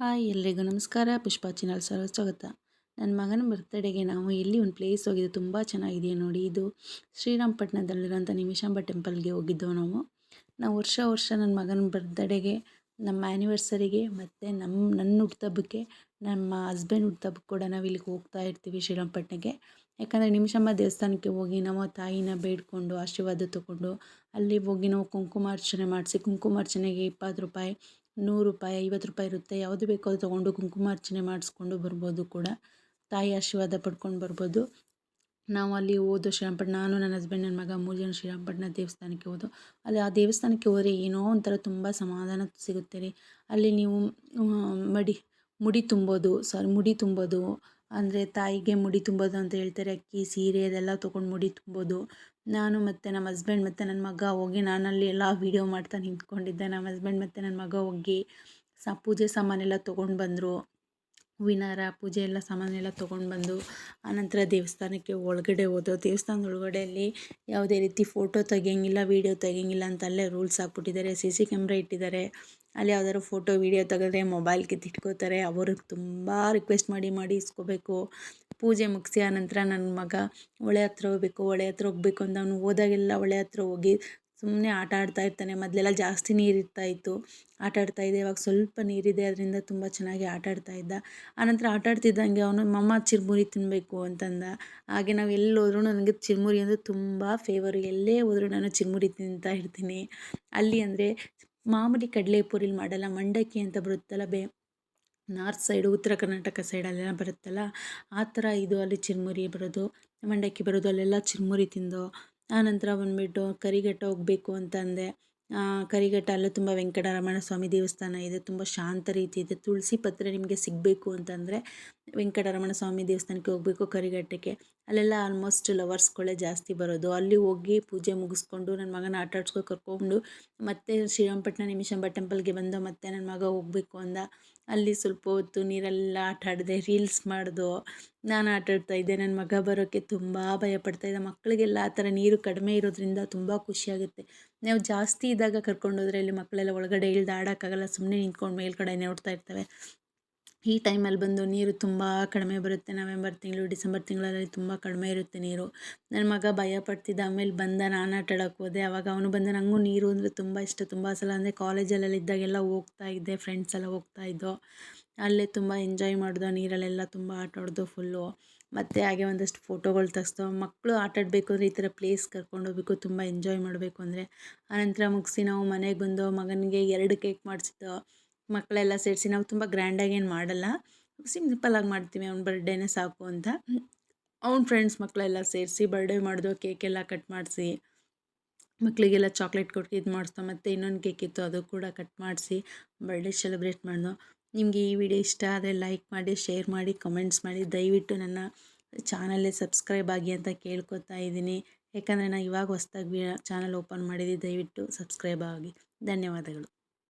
Hi ಎಲ್ರಿಗೂ ನಮಸ್ಕಾರ. Pushpa ಚಿನಲ್ sir ಸ್ವಾಗತ. ನನ್ನ ಮಗನ ಬರ್ತ್ಡೇಗೆ ನಾವು ಎಲ್ಲಿ ಒಂದು ಪ್ಲೇಸ್ ಹೋಗಿದ್ದು ತುಂಬ ಚೆನ್ನಾಗಿದೆ ನೋಡಿ ಇದು. ಶ್ರೀರಂಗಪಟ್ಟಣದಲ್ಲಿರೋಂಥ ನಿಮಿಷಾಂಬ ಟೆಂಪಲ್ಗೆ ಹೋಗಿದ್ದೆವು ನಾವು. ನಾವು ವರ್ಷ ವರ್ಷ ನನ್ನ ಮಗನ ಬರ್ತ್ಡೇಗೆ ನಮ್ಮ ಆ್ಯನಿವರ್ಸರಿಗೆ ಮತ್ತು ನಮ್ಮ ನನ್ನ ಹುಟ್ಟುಹಬ್ಬಕ್ಕೆ ನಮ್ಮ ಹಸ್ಬೆಂಡ್ ಹುಟ್ಟುಹಬ್ಬಕ್ಕೆ ಕೂಡ ನಾವು ಇಲ್ಲಿಗೆ ಹೋಗ್ತಾ ಇರ್ತೀವಿ ಶ್ರೀರಾಮಪಟ್ಟಣಕ್ಕೆ ಯಾಕಂದರೆ ನಿಮಿಷಾಂಬ ದೇವಸ್ಥಾನಕ್ಕೆ ಹೋಗಿ ನಾವು ತಾಯಿನ ಬೇಡ್ಕೊಂಡು, ಆಶೀರ್ವಾದ ತಗೊಂಡು, ಅಲ್ಲಿ ಹೋಗಿ ನಾವು ಕುಂಕುಮಾರ್ಚನೆ ಮಾಡಿಸಿ, ಕುಂಕುಮಾರ್ಚನೆಗೆ ಇಪ್ಪತ್ತು ರೂಪಾಯಿ ನೂರು ರೂಪಾಯಿ, ಐವತ್ತು ರೂಪಾಯಿ ಇರುತ್ತೆ. ಯಾವುದು ಬೇಕೋ ಅದು ತೊಗೊಂಡು ಕುಂಕುಮಾರ್ಚನೆ ಮಾಡಿಸ್ಕೊಂಡು ಬರ್ಬೋದು ಕೂಡ. ತಾಯಿ ಆಶೀರ್ವಾದ ಪಡ್ಕೊಂಡು ಬರ್ಬೋದು. ನಾವು ಅಲ್ಲಿ ಹೋದೋ ಶ್ರೀರಾಮಪಟ್ಟಣ, ನಾನು ನನ್ನ ಹಸ್ಬೆಂಡ್ ನನ್ನ ಮಗ ಮೂರು ಜನ ಶ್ರೀರಾಮಪಟ್ಟಣ ದೇವಸ್ಥಾನಕ್ಕೆ ಹೋದೋ. ಅಲ್ಲಿ ಆ ದೇವಸ್ಥಾನಕ್ಕೆ ಹೋದರೆ ಏನೋ ಒಂಥರ ತುಂಬ ಸಮಾಧಾನ ಸಿಗುತ್ತೆ ರೀ. ಅಲ್ಲಿ ನೀವು ಮಡಿ, ಮುಡಿ ತುಂಬೋದು ಸಾರಿ ಮುಡಿ ತುಂಬೋದು ಅಂದರೆ ತಾಯಿಗೆ ಮುಡಿ ತುಂಬೋದು ಅಂತ ಹೇಳ್ತಾರೆ, ಅಕ್ಕಿ, ಸೀರೆ ಅದೆಲ್ಲ ತೊಗೊಂಡು ಮುಡಿ ತುಂಬೋದು. ನಾನು ಮತ್ತು ನಮ್ಮ ಹಸ್ಬೆಂಡ್ ಮತ್ತು ನನ್ನ ಮಗ ಹೋಗಿ ನಾನಲ್ಲಿ ಎಲ್ಲ ವೀಡಿಯೋ ಮಾಡ್ತಾ ನಿಂತ್ಕೊಂಡಿದ್ದೆ. ನಮ್ಮ ಹಸ್ಬೆಂಡ್ ಮತ್ತು ನನ್ನ ಮಗ ಹೋಗಿ ಸ, ಪೂಜೆ ಸಾಮಾನೆಲ್ಲ ತೊಗೊಂಡು ಬಂದರು. ಹೂವಿನ ಹಾರ ಪೂಜೆ ಎಲ್ಲ ಸಾಮಾನೆಲ್ಲ ತೊಗೊಂಡು ಬಂದು, ಆನಂತರ ದೇವಸ್ಥಾನಕ್ಕೆ ಒಳಗಡೆ ಹೋದೋ ದೇವಸ್ಥಾನದ ಒಳಗಡೆಯಲ್ಲಿ ಯಾವುದೇ ರೀತಿ ಫೋಟೋ ತೆಗೆಯಂಗಿಲ್ಲ ವೀಡಿಯೋ ತೆಗೆಯಂಗಿಲ್ಲ ಅಂತ ಅಲ್ಲೇ ರೂಲ್ಸ್ ಹಾಕ್ಬಿಟ್ಟಿದ್ದಾರೆ. ಸಿ ಸಿ ಕ್ಯಾಮ್ರಾ ಇಟ್ಟಿದ್ದಾರೆ. ಅಲ್ಲಿ ಯಾವ್ದಾದ್ರು ಫೋಟೋ, ವೀಡಿಯೋ ತೆಗೆದ್ರೆ ಮೊಬೈಲ್ ಕಿತ್ತಿಟ್ಕೋತಾರೆ ಅವ್ರಿಗೆ ತುಂಬ ರಿಕ್ವೆಸ್ಟ್ ಮಾಡಿ ಮಾಡಿ ಇಸ್ಕೋಬೇಕು. ಪೂಜೆ ಮುಗಿಸಿ ಆನಂತರ ನನ್ನ ಮಗ ಹೊಳೆ ಹತ್ರ ಹೋಗ್ಬೇಕು ಹೊಳೆ ಹತ್ರ ಹೋಗ್ಬೇಕು ಅಂತ ಅವನು ಹೋದಾಗೆಲ್ಲ ಹೊಳೆ ಹತ್ರ ಹೋಗಿ ಸುಮ್ಮನೆ ಆಟ ಆಡ್ತಾ ಇರ್ತಾನೆ. ಮೊದಲೆಲ್ಲ ಜಾಸ್ತಿ ನೀರು ಇತ್ತು. ಆಟ ಆಡ್ತಾ ಇದ್ದೆ. ಇವಾಗ ಸ್ವಲ್ಪ ನೀರಿದೆ ಅದರಿಂದ ತುಂಬ ಚೆನ್ನಾಗಿ ಆಟ ಆಡ್ತಾ ಇದ್ದ. ಆನಂತರ ಆಟ ಆಡ್ತಿದ್ದಂಗೆ ಅವನು, ಮಮ್ಮ ಚಿರ್ಮುರಿ ತಿನ್ನಬೇಕು ಅಂತಂದ. ಹಾಗೆ ನಾವು ಎಲ್ಲಿ ಹೋದ್ರೂ ನನಗೆ ಚಿರ್ಮುರಿ ಅಂದರೆ ತುಂಬ ಫೇವರು ಎಲ್ಲೇ ಹೋದರೂ ನಾನು ಚಿರ್ಮುರಿ ತಿಂತಾ ಇರ್ತೀನಿ. ಅಲ್ಲಿ ಅಂದರೆ ಮಾಮೂಲಿ ಕಡಲೆ ಪೂರಿಲಿ ಮಾಡಲ್ಲ, ಮಂಡಕ್ಕಿ ಅಂತ ಬರುತ್ತಲ್ಲ ಬೇ, ನಾರ್ತ್ ಸೈಡು, ಉತ್ತರ ಕರ್ನಾಟಕ ಸೈಡಲ್ಲೆಲ್ಲ ಬರುತ್ತಲ್ಲ, ಆ ಥರ ಇದು ಅಲ್ಲಿ ಚಿರುಮುರಿ ಬರೋದು, ಮಂಡಕ್ಕಿ ಬರೋದು, ಅಲ್ಲೆಲ್ಲ ಚಿರುಮುರಿ ತಿಂದು ಆನಂತರ ಬಂದುಬಿಟ್ಟು ಕರಿಘಟ್ಟ ಹೋಗಬೇಕು ಅಂತ ಅಂದೆ. ಕರಿಘಟ್ಟ ತುಂಬ ವೆಂಕಟರಮಣ ಸ್ವಾಮಿ ದೇವಸ್ಥಾನ ಇದೆ, ತುಂಬ ಶಾಂತ ರೀತಿ ಇದೆ. ತುಳಸಿ ಪತ್ರ ನಿಮಗೆ ಸಿಗಬೇಕು ಅಂತಂದರೆ ವೆಂಕಟರಮಣ ಸ್ವಾಮಿ ದೇವಸ್ಥಾನಕ್ಕೆ ಹೋಗಬೇಕು ಕರಿಘಟ್ಟಕ್ಕೆ. ಅಲ್ಲೆಲ್ಲ ಆಲ್ಮೋಸ್ಟ್ ಲವರ್ಸ್ಗಳೇ ಜಾಸ್ತಿ ಬರೋದು. ಅಲ್ಲಿ ಹೋಗಿ ಪೂಜೆ ಮುಗಿಸ್ಕೊಂಡು ನನ್ನ ಮಗನ ಆಟ ಆಡ್ಸ್ಕೊ ಕರ್ಕೊಂಡು ಮತ್ತೆ ಶ್ರೀರಂಗಪಟ್ಟಣ ನಿಮಿಷಾಂಬ ಟೆಂಪಲ್ಗೆ ಬಂದು ಮತ್ತೆ ನನ್ನ ಮಗ ಹೋಗಬೇಕು ಅಂದ. ಅಲ್ಲಿ ಸ್ವಲ್ಪ ಹೊತ್ತು ನೀರೆಲ್ಲ ಆಟ ಆಡಿದೆ ರೀಲ್ಸ್ ಮಾಡಿದೋ. ನಾನು ಆಟ ಇದ್ದೆ ನನ್ನ ಮಗ ಬರೋಕ್ಕೆ ತುಂಬ ಭಯಪಡ್ತಾಯಿದ್ದ ಮಕ್ಕಳಿಗೆಲ್ಲ ಆ ಥರ ನೀರು ಕಡಿಮೆ ಇರೋದ್ರಿಂದ ತುಂಬ ಖುಷಿಯಾಗುತ್ತೆ ನಾವು ಜಾಸ್ತಿ ಇದ್ದಾಗ ಕರ್ಕೊಂಡೋದ್ರೆ ಅಲ್ಲಿ ಮಕ್ಕಳೆಲ್ಲ ಒಳಗಡೆ ಇಳ್ದು ಆಡೋಕ್ಕಾಗಲ್ಲ ಸುಮ್ಮನೆ ನಿಂತ್ಕೊಂಡು ಮೇಲ್ಗಡೆ ನೋಡ್ತಾ ಇರ್ತವೆ. ಈ ಟೈಮಲ್ಲಿ ಬಂದು ನೀರು ತುಂಬ ಕಡಿಮೆ ಬರುತ್ತೆ. ನವೆಂಬರ್ ತಿಂಗಳು, ಡಿಸೆಂಬರ್ ತಿಂಗಳಲ್ಲಿ ತುಂಬ ಕಡಿಮೆ ಇರುತ್ತೆ ನೀರು. ನನ್ನ ಮಗ ಭಯ ಪಡ್ತಿದ್ದ. ಆಮೇಲೆ ಬಂದ ನಾನು ಆಟ ಹೋದೆ. ಆವಾಗ ಅವನು ಬಂದ. ನನಗೂ ನೀರು ಅಂದರೆ ತುಂಬ ಇಷ್ಟ. ತುಂಬ ಸಲ ಅಂದರೆ ಕಾಲೇಜಲ್ಲೆಲ್ಲ ಇದ್ದಾಗೆಲ್ಲ ಹೋಗ್ತಾ ಇದ್ದೆ. ಫ್ರೆಂಡ್ಸ್ ಎಲ್ಲ ಹೋಗ್ತಾ ಇದ್ದೋ. ಅಲ್ಲೇ ತುಂಬ ಎಂಜಾಯ್ ಮಾಡಿದೋ. ನೀರಲ್ಲೆಲ್ಲ ತುಂಬ ಆಟ ಆಡ್ದೋ ಫುಲ್ಲು ಮತ್ತು ಹಾಗೆ ಒಂದಷ್ಟು ಫೋಟೋಗಳು ತೆಗ್ಸ್ದೋ. ಮಕ್ಕಳು ಆಟಾಡಬೇಕು ಅಂದರೆ ಈ ಥರ ಪ್ಲೇಸ್ ಕರ್ಕೊಂಡು ಹೋಗ್ಬೇಕು. ತುಂಬ ಎಂಜಾಯ್ ಮಾಡಬೇಕು ಅಂದರೆ. ಆನಂತರ ಮುಗಿಸಿ ನಾವು ಮನೆಗೆ ಬಂದು ಮಗನಿಗೆ ಎರಡು ಕೇಕ್ ಮಾಡಿಸಿದ್ದೋ. ಮಕ್ಕಳೆಲ್ಲ ಸೇರಿಸಿ ನಾವು ತುಂಬ ಗ್ರ್ಯಾಂಡಾಗಿ ಏನು ಮಾಡಲ್ಲ. ಸಿಂಪಲಾಗಿ ಮಾಡ್ತೀವಿ, ಅವ್ನ ಬರ್ಡೇನೇ ಸಾಕು ಅಂತ. ಅವ್ನ ಫ್ರೆಂಡ್ಸ್ ಮಕ್ಕಳೆಲ್ಲ ಸೇರಿಸಿ ಬರ್ಡೇ ಮಾಡಿದೋ ಕೇಕೆಲ್ಲ ಕಟ್ ಮಾಡಿಸಿ ಮಕ್ಕಳಿಗೆಲ್ಲ ಚಾಕ್ಲೇಟ್ ಕೊಟ್ಟು ಇದು ಮಾಡಿಸ್ದೋ ಮತ್ತು ಇನ್ನೊಂದು ಕೇಕ್ ಇತ್ತು ಅದು ಕೂಡ ಕಟ್ ಮಾಡಿಸಿ ಬರ್ಡೇ ಸೆಲೆಬ್ರೇಟ್ ಮಾಡಿದ್ವು ನಿಮಗೆ ಈ ವಿಡಿಯೋ ಇಷ್ಟ ಆದರೆ ಲೈಕ್ ಮಾಡಿ ಶೇರ್ ಮಾಡಿ ಕಮೆಂಟ್ಸ್ ಮಾಡಿ, ದಯವಿಟ್ಟು ನನ್ನ ಚಾನಲ್ಲೇ ಸಬ್ಸ್ಕ್ರೈಬ್ ಆಗಿ ಅಂತ ಕೇಳ್ಕೊತಾ ಇದ್ದೀನಿ. ಯಾಕಂದರೆ ನಾನು ಇವಾಗ ಹೊಸ್ದಾಗಿ ಚಾನಲ್ ಓಪನ್ ಮಾಡಿದ್ದೀನಿ, ದಯವಿಟ್ಟು ಸಬ್ಸ್ಕ್ರೈಬ್ ಆಗಿ. ಧನ್ಯವಾದಗಳು.